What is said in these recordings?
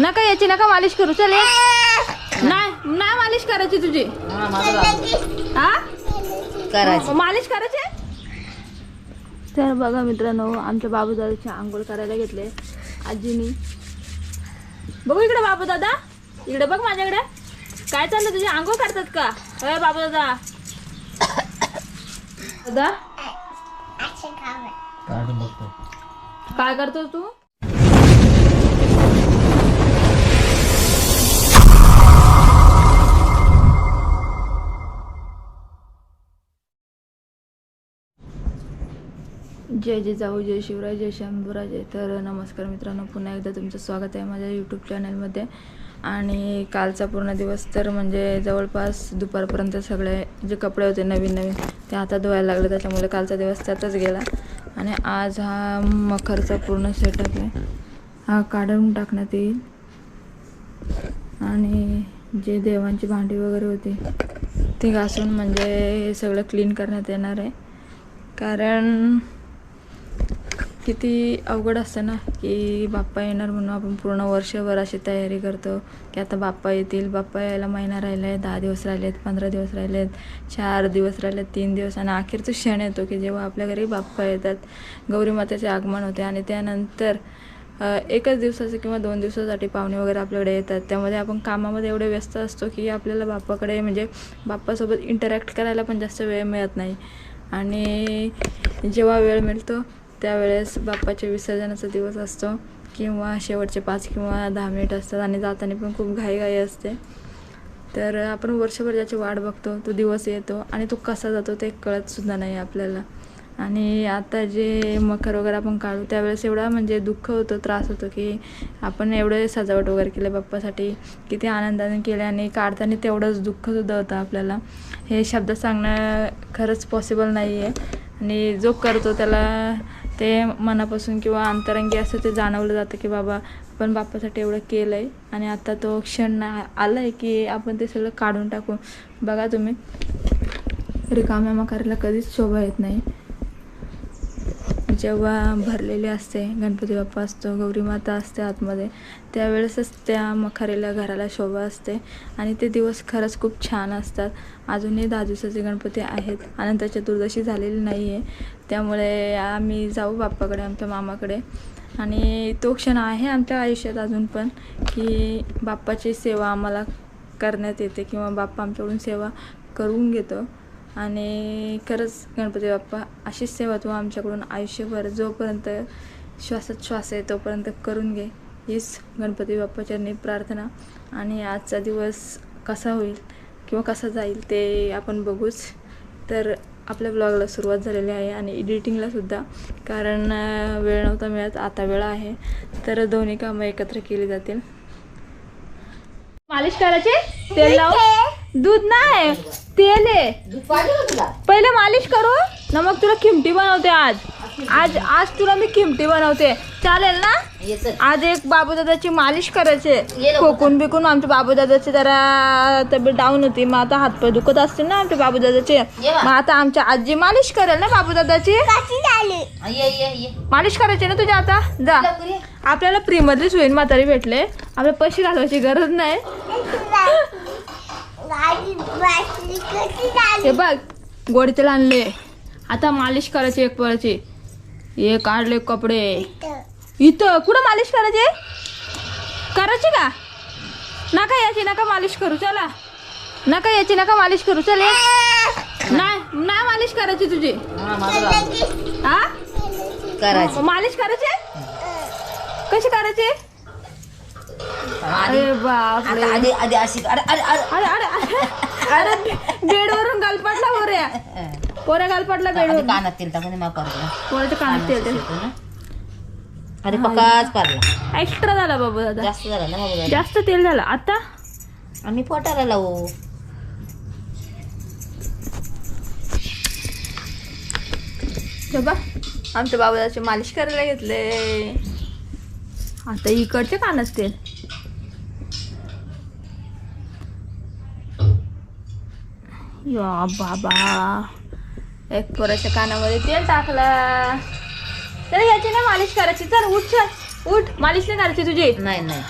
नका याची नका मालिश करू चल ये. नाही नाही मालिश करायची तुझी. हा? करायचं. मालिश करायची? तर बघा मित्रांनो आमच्या बाबू दादाची आंघोळ करायला घेतले आजीनी. बघू इकडे बाबू दादा इकडे बघ माझ्याकडे. काय चाललं तुझी आंघोळ करतात का? अय बाबू दादा? दादा काय करतो तू? जय जय जाऊ जय शिवराय जय शंभूराजे तर नमस्कार मित्रांनो पुन्हा एकदा तुमचं स्वागत आहे माझ्या यूट्यूब चॅनलमध्ये आणि कालचा पूर्ण दिवस तर म्हणजे जवळपास दुपारपर्यंत सगळे जे कपडे होते नवीन नवीन ते आता धुवायला लागले त्याच्यामुळे कालचा दिवस त्यातच गेला. आणि आज हा मखरचा पूर्ण सेटअप आहे. हा काढून टाकण्यात येईल. आणि जे देवांची भांडी वगैरे होती ती घासून म्हणजे हे सगळं क्लीन करण्यात येणार आहे. कारण किती अवघड असतं ना की बाप्पा येणार म्हणून आपण पूर्ण वर्षभर अशी तयारी करतो की आता बाप्पा येतील बाप्पा यायला महिना राहिला आहे दहा दिवस राहिले आहेत पंधरा दिवस राहिले आहेत चार दिवस राहिले आहेत तीन दिवस आणि अखेरचं क्षण येतो की जेव्हा आपल्या घरी बाप्पा येतात. गौरी मातेचे आगमन होते आणि त्यानंतर एकच दिवसाचं किंवा दोन दिवसासाठी पाहुणे वगैरे आपल्याकडे येतात. त्यामध्ये आपण कामामध्ये एवढे व्यस्त असतो की आपल्याला बाप्पाकडे म्हणजे बाप्पासोबत इंटरॅक्ट करायला पण जास्त वेळ मिळत नाही. आणि जेव्हा वेळ मिळतो त्यावेळेस बाप्पाच्या विसर्जनाचा दिवस असतो किंवा शेवटचे पाच किंवा दहा मिनिट असतात आणि जाताना पण खूप घाईघाई असते. तर आपण वर्षभर ज्याची वाट बघतो तो दिवस येतो आणि तो कसा जातो ते कळतसुद्धा नाही आपल्याला. आणि आता जे मखर वगैरे आपण काढू त्यावेळेस एवढा म्हणजे दुःख होतं त्रास होतो की आपण एवढे सजावट वगैरे केले बाप्पासाठी किती आनंदाने केले आणि काढताना तेवढंच दुःखसुद्धा होतं आपल्याला. हे शब्द सांगणं खरंच पॉसिबल नाही आहे आणि जो करतो त्याला ते मनापासून किंवा अंतरंगी असं ते जाणवलं जातं की बाबा आपण बाप्पासाठी एवढं केलं आहे आणि आता तो क्षण आला आहे की आपण ते सगळं काढून टाकू. बघा तुम्ही. रिकाम्या मकारीला कधीच शोभा येत नाही. जेव्हा भरलेली असते गणपती बाप्पा असतो गौरी माता असते आतमध्ये त्यावेळेसच त्या मखारीला घराला शोभा असते आणि ते दिवस खरंच खूप छान असतात. अजूनही दहा दिवसाचे गणपती आहेत. अनंत चतुर्दशी झालेली नाही आहे त्यामुळे आम्ही जाऊ बाप्पाकडे आमच्या मामाकडे. आणि तो क्षण आहे आमच्या आयुष्यात अजून पण की बाप्पाची सेवा आम्हाला करण्यात येते किंवा बाप्पा आमच्याकडून सेवा करून घेतो. आणि खरंच गणपती बाप्पा अशीच सेवा तू आमच्याकडून आयुष्यभर जोपर्यंत श्वासात श्वास आहे तोपर्यंत करून घे. हीच गणपती बाप्पाच्यांनी प्रार्थना. आणि आजचा दिवस कसा होईल किंवा कसा जाईल ते आपण बघूच. तर आपल्या ब्लॉगला सुरुवात झालेली आहे आणि एडिटिंगला सुद्धा कारण वेळ नव्हता मिळत आता वेळ आहे. तर दोन्ही कामं एकत्र केली जातील. मालिश करायचे? तेल लावून? दूध नाही तेल आहे. पहिले मालिश करू ना मग तुला खिमटी बनवते आज. आज आज तुला मी खिमटी बनवते. चालेल ना? आज एक बाबूदादाची मालिश करायचे खोकून बिकून आमच्या बाबूदादाची जरा तब्येत डाऊन होती. मग आता हातपाय दुखत असतील ना आमच्या बाबूदादाचे. मग आता आमच्या आजी मालिश करेल ना बाबूदादाची? मालिश करायची ना तुझ्या आता? जा. आपल्याला फ्री मध्येच होईल म्हातारी भेटले. आपल्याला पैसे घालवायची गरज नाही. हे बघ गोडी तेल आणले. आता मालिश करायची एक पळाची हे काढले कपडे. इथं कुठं मालिश करायची? करायची का? नका याची नका मालिश करू चला. नका याची नका मालिश करू चल. नाही नाही मालिश करायची तुझी. हा करायचं. मालिश करायची? कशी करायची? अरे बापरे. आता आधी आधी अशी अरे अरे अरे अरे अरे अरे बेडवरून गालपाटला पोऱ्या. पोऱ्या गालपाटला आधी बेडवरून. कानात तेल टाकून माफ करतो पोऱ्याच्या कानात तेल. अरे पकाच पारला एक्स्ट्रा झाला बाबू दादा. जास्त झाला ना बाबा जास्त तेल झालं. आता? आम्ही पोटाला लावू. आमच्या बाबूदाची मालिश करायला घेतले आता इकडचे कानात तेल. या बाबा. एक पोराच्या कानामध्ये तेल टाकला. तर याची ना मालिश करायची. चल उठ चल. उठ. मालिश नाही करायची तुझी. नाही नाही.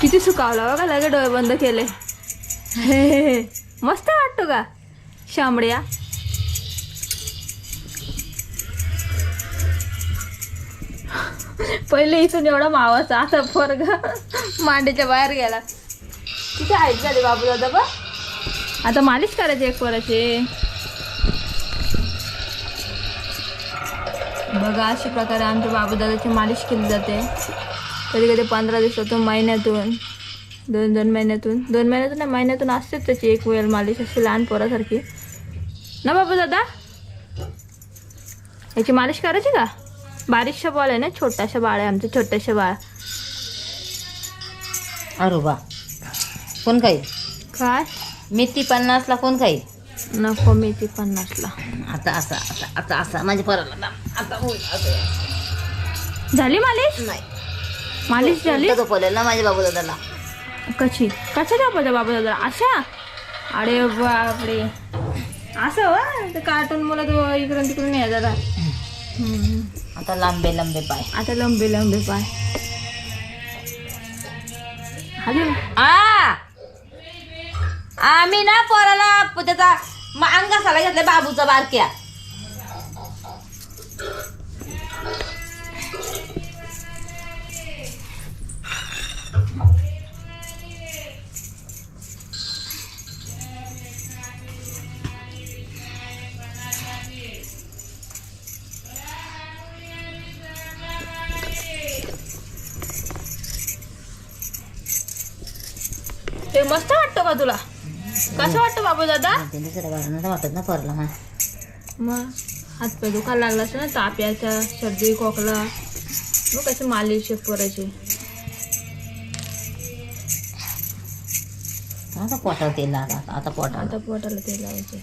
किती सुकावला बघा लगे डोळे बंद केले. हे. मस्त वाटतो का? शांबड्या. पहिले इथून एवढा मावाचा आता पोरग मांडीच्या बाहेर गेला. किती हाईट झाली बाबू दादा बा आता मालिश करायची एक पोराची. बघा अशा प्रकारे आमच्या बाबूदादाची मालिश केली जाते. कधी कधी पंधरा दिवसातून महिन्यातून दोन दोन महिन्यातून दोन महिन्यातून नाही महिन्यातून असतेच त्याची एक वेळ मालिश अशी लहान पोरासारखी. ना बाबू दादा याची मालिश करायची का? बारीकशा बाळ आहे ना छोटाशा बाळ आहे आमचं छोटंशा बाळ. अरे बा कोण खाईल काय? मेथी पन्नासला कोण खाईल? नको मेथी पन्नासला. आता असा आता आता असा पोराला दाब. आता होईल असं झाली मालिश? नाही. मालिश झाली? तो बोलेल ना माझ्या बाबू दादाला कशी? कशा दाखवायच्या बाबा दादा अशा? अरे बापरे. असं वा ते कार्टून मुलं तो इकडून तिकडून ये हम्म. आता लांबे लांबे पाय. आता लंबे लंबे पाय. आले आ! आम्ही ना पोराला त्याचा म- अंगासाला घेतलाय बाबूचा बारक्या. ते मस्त वाटतं का तुला? कसं वाटतं बाबू दादा? वाटत ना पोराला हा मग हातपाय दुखायला लागला असं ना ताप यायचा सर्दी खोकला. मग कशी मालिश पोरायची आता पोटावर तेल लागा आता पोटावर आता पोटाला ते लावायचे.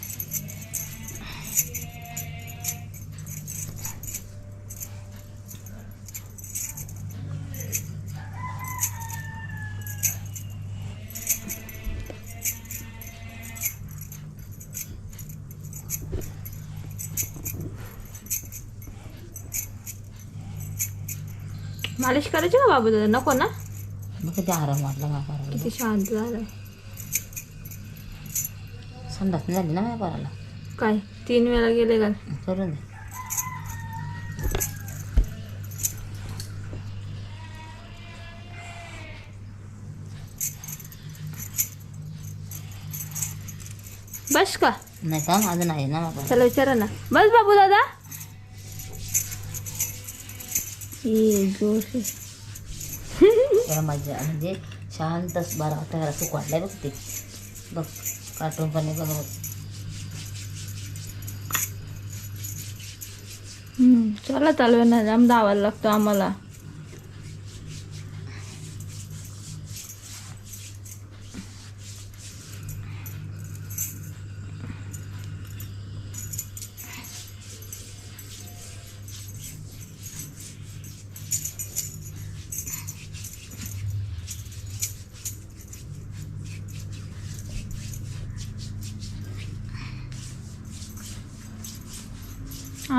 करायची का बाबू दादा? नको ना? मग किती आराम वाटला पोराला. किती शांत झालं. संडास नाही झाली ना माझ्या पोराला? काय? तीन वेळा गेले का? करून दे. बस का? नाही का? अजून आहे ना माझ्या चला विचारा ना. बस बाबू दादा. ये जोर त्याला मजा म्हणजे शांतच बारा वाटायला सुख वाटलाय बघ ते. बघ कार्टून पण बघ बघ. चला चालू ना जाम धावायला लागतो आम्हाला.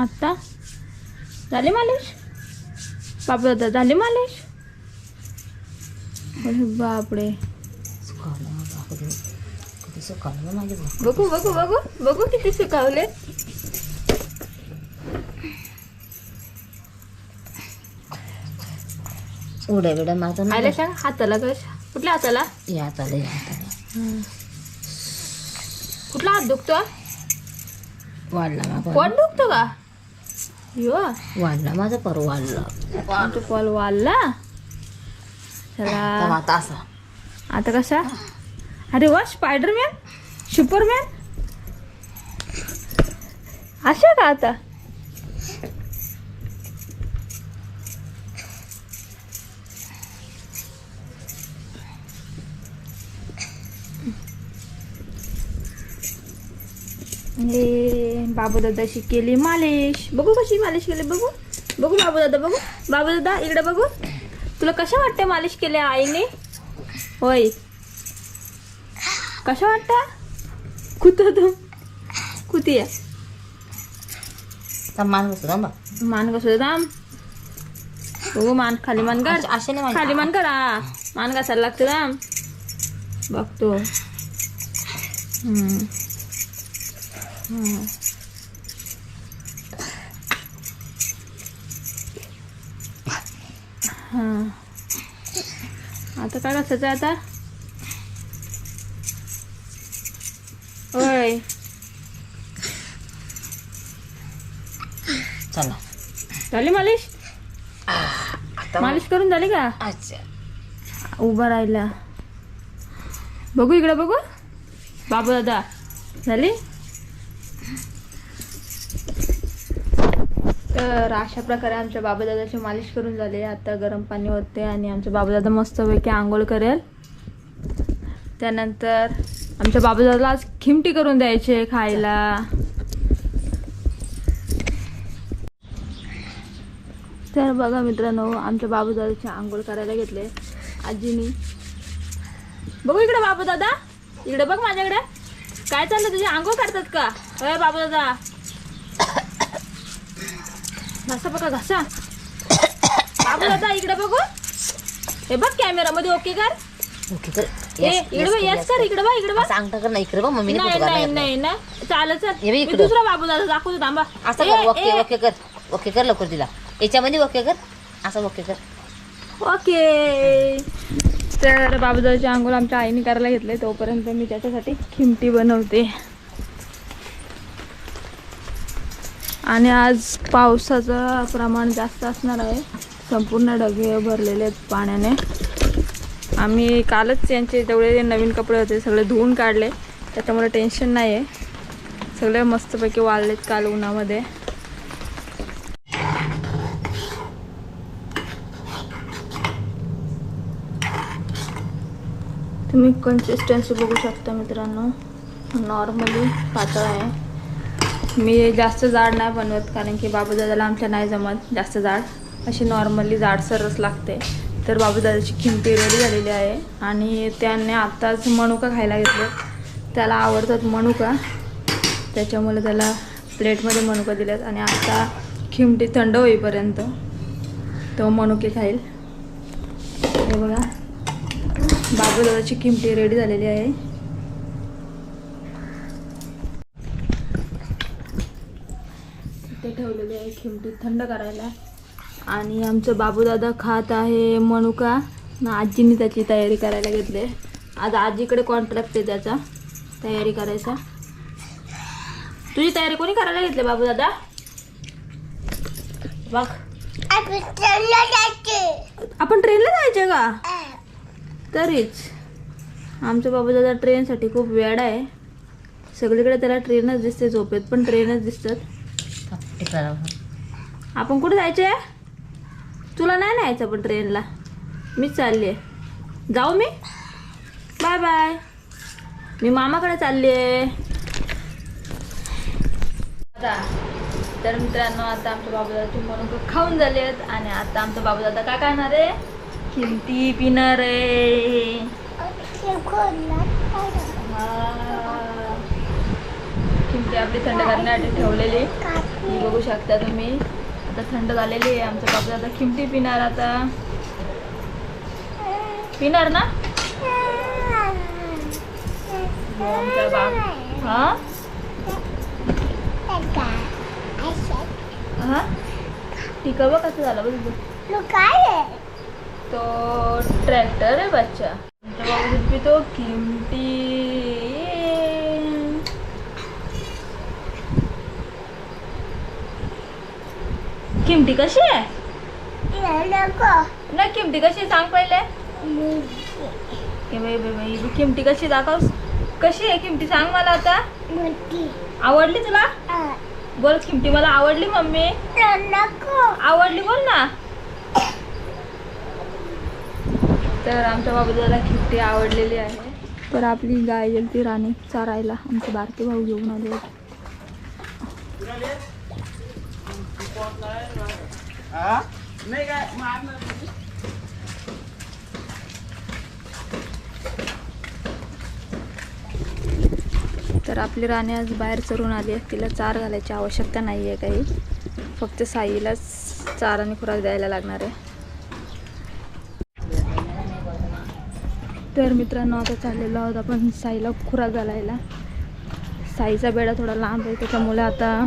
आता? झाली मालिश? बापू दादा झाली मालिश? अरे बापरे. माझे बघू बघू बघू बघू किती सुकावले उड्या बिड्या ना. आले सांग हाताला कश कुठल्या हाताला? या चाले या चाले कुठला हात दुखतो वाढला माझा पोट दुखतो का यो. वाढला माझा पर वाढला. आमचा पॉल वाढला. चला. आता असा. आता कसा? अरे वा स्पायडरमॅन सुपरमॅन अशा का आता? हे बाबू दादाशी केली मालिश. बघू कशी मालिश केली बघू. बघू बाबू दादा बघू. बाबू दादा इकडे बघू. तुला कशा वाटते मालिश केली आईने? होय. कशा वाटतं कुत तू. कुती मान बा मान कसं दाम बघू मान खाली मान कर असे नाही माझे खाली मान कर मान घासायला लागते ना बघतो. हा आता काय घासायचं आता? होय चला. झाली मालिश? आता मालिश करून झाली का? अच्छा. उभा राहिला. बघू इकडे बघू. बाबू दादा झाली? तर अशा प्रकारे आमच्या बाबूदादाची मालिश करून झाली. आता गरम पाणी होते आणि आमचा बाबादादा मस्तपैकी आंघोळ करेल. त्यानंतर आमच्या बाबादादाला आज खिमटी करून द्यायचे खायला. तर बघा मित्रांनो आमच्या बाबूदादाची आंघोळ करायला घेतले आजीनी. बघू इकडे बाबू दादा इकडे बघ माझ्याकडे. काय चाललं तुझी? आंघोळ काढतात का? अय बाबू दादा घासा बघा घासा. बाबू दादा इकडे बघू. हे बघ कॅमेरा मध्ये ओके कर. ओके कर ए, इकडे बघ यस कर इकडे बघ इकडे बघ. असं अंगठा कर ना इकडे बघ मम्मीने नाही नाही ना हे बघ चल. मी इकडं. दुसरा बाबू दादा दाखवतो थांबा. असं ए, कर ओके ए, ओके कर ओके कर लवकर तिला. याच्यामध्ये ओके कर असं ओके कर. ओके तर बाबूदाची आंघोळ आमच्या आईने करायला घेतले तोपर्यंत मी त्याच्यासाठी खिमटी बनवते. आणि आज पावसाचं प्रमाण जास्त असणार आहे. संपूर्ण ढगे भरलेले आहेत पाण्याने. आम्ही कालच यांचे तेवढे नवीन कपडे होते सगळे धुवून काढले. त्याच्यामुळे टेन्शन नाही आहे सगळे मस्तपैकी वाळलेत काल उन्हामध्ये. तुम्ही कन्सिस्टन्सी बघू शकता मित्रांनो. नॉर्मली पातळ आहे. मी जास्त जाड नाही बनवत कारण की बाबूदादाला आमच्या नाही जमत जास्त जाड. अशी नॉर्मली जाडसरच लागते. तर बाबूदादाची किमती रेडी झालेली आहे. आणि त्याने आत्ताच मनुका खायला घेतले. त्याला आवडतात मनुका. त्याच्यामुळे त्याला प्लेटमध्ये मनुका दिल्यात. आणि आत्ता खिमटी थंड होईपर्यंत तो मनुके खाईल. हे बघा. बाबूदादाची किमटी रेडी झालेली आहे. ठेवलेली आहे खिमटी थंड करायला. आणि आमचं बाबूदादा खात आहे मनुका. ना आजींनी त्याची तयारी करायला घेतली. आज आजीकडे कॉन्ट्रॅक्ट आहे त्याचा. तयारी करायचा. तुझी तयारी कोणी करायला घेतली बाबूदादा? बघ आपण ट्रेनला जायचं का? तरीच. आमच्या बाबूदादा ट्रेनसाठी खूप वेळ आहे. सगळीकडे त्याला ट्रेनच दिसते झोपेत पण ट्रेनच दिसतात. टिकला आपण कुठे जायचे तुला नाही न्यायचं पण ट्रेनला मीच चालली आहे जाऊ मी? बाय बाय मी मामाकडे चालली आहे तर मित्रांनो आता आमच्या बाबूदादाची म्हणून खाऊन झालेत आणि आता आमचा बाबूदादा काय करणार आहे? खिमटी पिणार आहे. हा. आपली थंड करण्यासाठी ठेवलेली. ही बघू शकता तुम्ही. आता थंड झालेली आहे आमचा बाबा आता खिमटी पिणार आता. पिणार ना? आमचा हा? हा? ठीक आहे बघ कसं झालं बघ इथं. तो ट्रॅक्टर आहे बच्चा. आमचा किमती पितो किमटी कशी आहे? ना किमटी कशी आहे? सांग पहिले. ए बाई बाई बाई ही किमटी कशी दाखव कशी आहे किमटी सांग मला आता. आवडली तुला? बोल किमटी मला आवडली मम्मी. आवडली बोल ना. तर आमच्या बाबूदाला खिमटी आवडलेली आहे. तर आपली गाय गेली राणी चारायला. आमचे बारके भाऊ घेऊन आले तर आपली राणी आज बाहेर चरून आली आहे. तिला चार घालायची आवश्यकता नाही आहे काही. फक्त साईलाच चार आणि खुराक द्यायला लागणार आहे. तर मित्रांनो आता चाललेलो आहोत आपण साईला खुराक घालायला. साईचा बेडा थोडा लांब आहे त्याच्यामुळे आता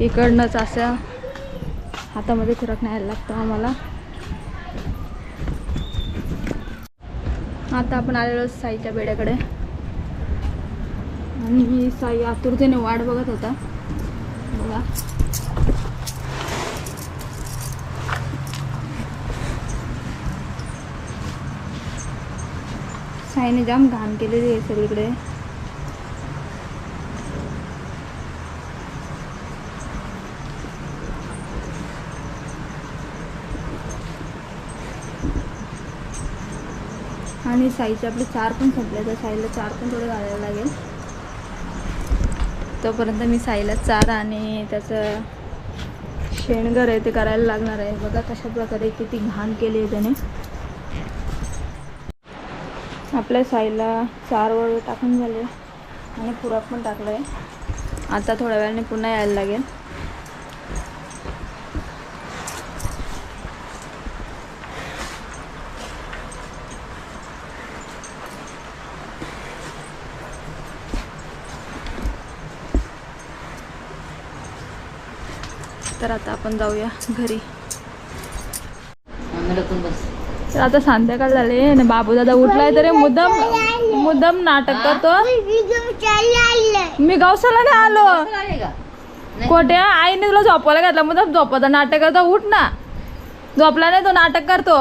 इकडनंच असं हातामध्ये खुराक न्यायला लागतो आम्हाला. आता आपण आलेलो साईच्या बेड्याकडे. आणि साई आतुरतेने वाट बघत होता. बघा. साईने जाम घाण केलेली आहे सगळीकडे. आणि साईचे आपले चार पण संपले तर साईला चार पण थोडं घालायला लागेल. तोपर्यंत मी साईला चार आणि त्याचं शेणगर आहे ते करायला लागणार आहे. बघा कशा प्रकारे किती घाण केली आहे त्याने. आपल्या साईला चार वळ टाकून झाले. आणि पुरात पण टाकलं आहे आता थोड्या वेळाने पुन्हा यायला लागेल. तर आता आपण जाऊया घरी. तर आता संध्याकाळ झाले आणि बाबू दादा उठलाय तरी मुद्दाम मुद्दाम नाटक करतो. मी गौशाला नाही आलो. कोट्या आईने तुला झोपायला घातला मुद्दाम झोपता नाटक करतो. उठ ना. झोपला नाही तो नाटक करतो.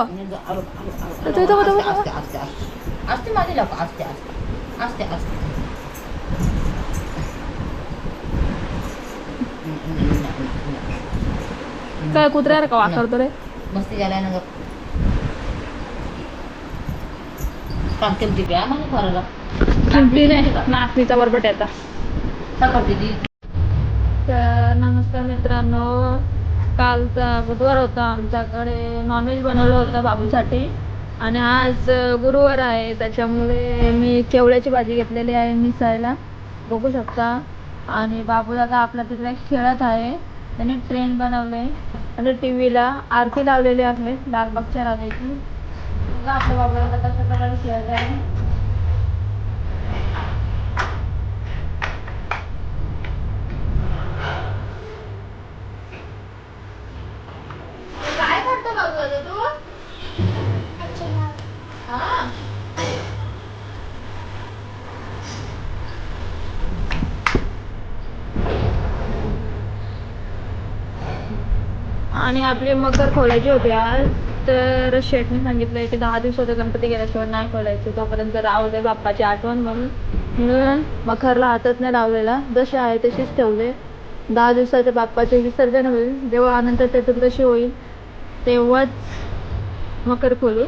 माझे लोक आस्ते आस्ते. आस्ते आस्ते. काय कुत्र्या का वाकरतो रे मस्ती झालाय ना टिपी नाही. नाचणीचा बरबट येता सकाळची ती तर नमस्कार मित्रांनो कालचा बुधवार होता. आमच्याकडे नॉनव्हेज बनवलं होतं बाबूसाठी. आणि आज गुरुवार आहे. त्याच्यामुळे मी केवड्याची भाजी घेतलेली आहे मिसायला बघू शकता. आणि बाबू दादा आपला तिकडे खेळत आहे. त्याने ट्रेन बनवले. आणि टी व्हीला आरती लावलेली आहे लालबागच्या राजाची बघा आपल्या बाबू दादा कशा प्रकारे खेळत आहे काय करतो बाबू दादा तू हा आणि आपली मकर खोलायची होती आज तर शेटने सांगितलं की दहा दिवसाचा गणपती गेल्याशिवाय नाही खोलायचे. तोपर्यंत राहू दे बाप्पाची आठवण म्हणून. म्हणून मखरला हातात नाही लावलेला. जसे आहे तशीच ठेवले. दहा दिवसाच्या बाप्पाचे विसर्जन होईल. जेव्हा अनंत चतुर्दशी होईल तेव्हाच मकर खोलू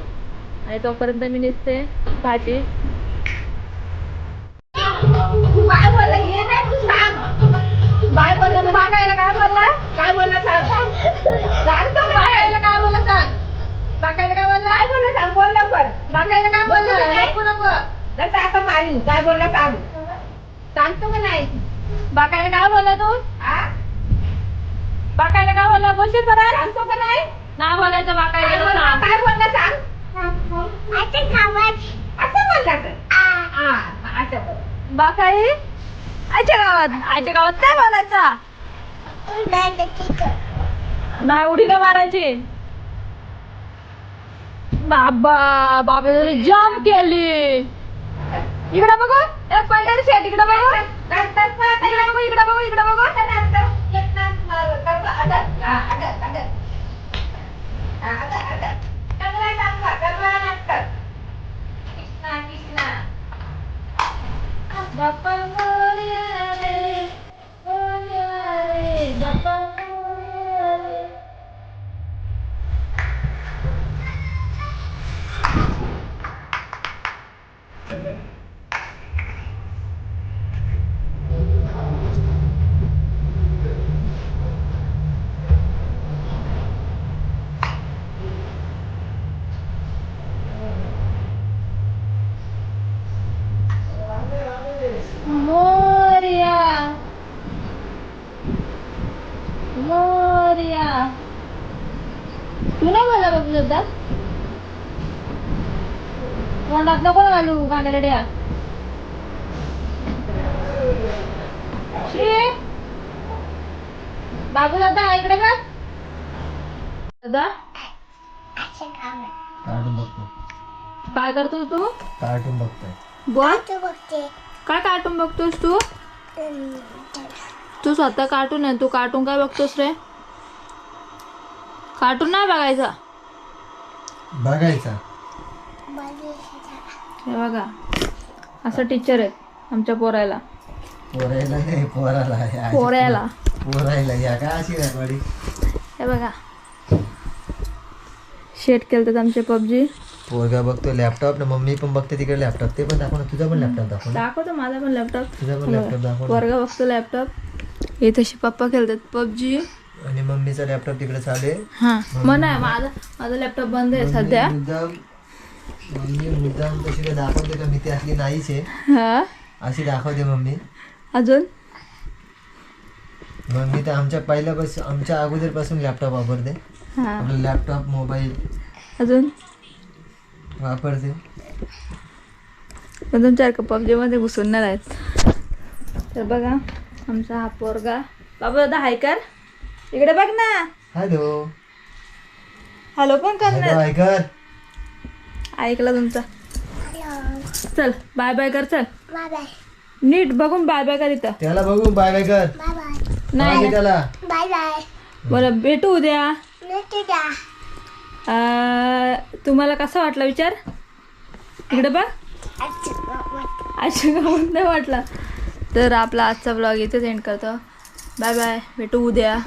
आणि तोपर्यंत मी निसते भाजी. काय बोलला? तू बागायला काय बोलला? काय बोलला सांग? सांग तो काय बोलला सांग? बागायला काय बोलला? काय बोलला सांग? बोल लवकर. बागायला काय बोलला? नको नको. जसं आता मारीन काय बोलला सांग. सांगतो का नाही बागायला काय बोलला तू? आ? बागायला काय बोलला? बोलशील बरं. सांगतो का नाही नाही बोलायचं काय बाकायला बोलला? सांग. काय बोलला सांग? असं बोलला असं बाकाई आईच्या गावात आईच्या गावात काय बोलायचा नाही उडी नाही मारायची बाबा बाबा जाम केली इकडे बघू एक पहिल्या शेट इकडे बघू इकडे बघू इकडे बघू इकडे बघू बाप्पा Olha, olha, olha, तोंडात नको ना घालू कांदड्या बाबू दादा इकडे का दादा कार्टून बघतो काय करतोस तू? कार्टून बघतोय? बोल. काय कार्टून बघतोस तू? तू स्वतः कार्टून आहे तू कार्टून काय बघतोस रे? कार्टून नाही बघायचा. बघायचा. हे बघा. असं टीचर आहेत आमच्या पोरायला. पोरायला नाही पोराला हे पोरायला. या अशी हे बघा. शेट केलतात आमचे पबजी. पोरगा बघतो लॅपटॉप ना मम्मी पण बघते तिकडे लॅपटॉप ते पण दाखव ना तुझा पण लॅपटॉप दाखव ना. दाखवतो माझा पण लॅपटॉप तुझा पण लॅपटॉप दाखव ना. वर्ग बघतो लॅपटॉप हे तसे पप्पा खेळतात पबजी. आणि मम्मीचा लॅपटॉप तिकडे चालू आहे. हा. मग नाही माझा माझा लॅपटॉप बंद आहे सध्या. मम्मी मुद्दाम मम्मी मुद्दाम काय दाखवते का? मी ती असली नाहीच आहे. हा? अशी दाखवते मम्मी. अजून? मम्मी तर आमच्या पहिल्यापासून आमच्या अगोदरपासून लॅपटॉप वापरते. हा. आपलं लॅपटॉप मोबाईल अजून? वापरते. पण तुमच्या पबजी मध्ये घुसून नाही राहत तर बघा आमचा हा पोरगा. बाबा दादा हाय कर. इकडे बघ ना. हॅलो हॅलो पण कर हॅलो ऐकर ऐकला तुमचा. चल बाय बाय कर चल. नीट बघून बाय बाय कर इथं. त्याला बघू बाय बाय कर. नाही त्याला. बरं भेटू उद्या. अं, तुम्हाला कसा वाटला विचार? इकडे बघ. अच्छा नाही वाटला. तर आपला आजचा ब्लॉग इथेच एंड करतो. बाय बाय भेटू उद्या.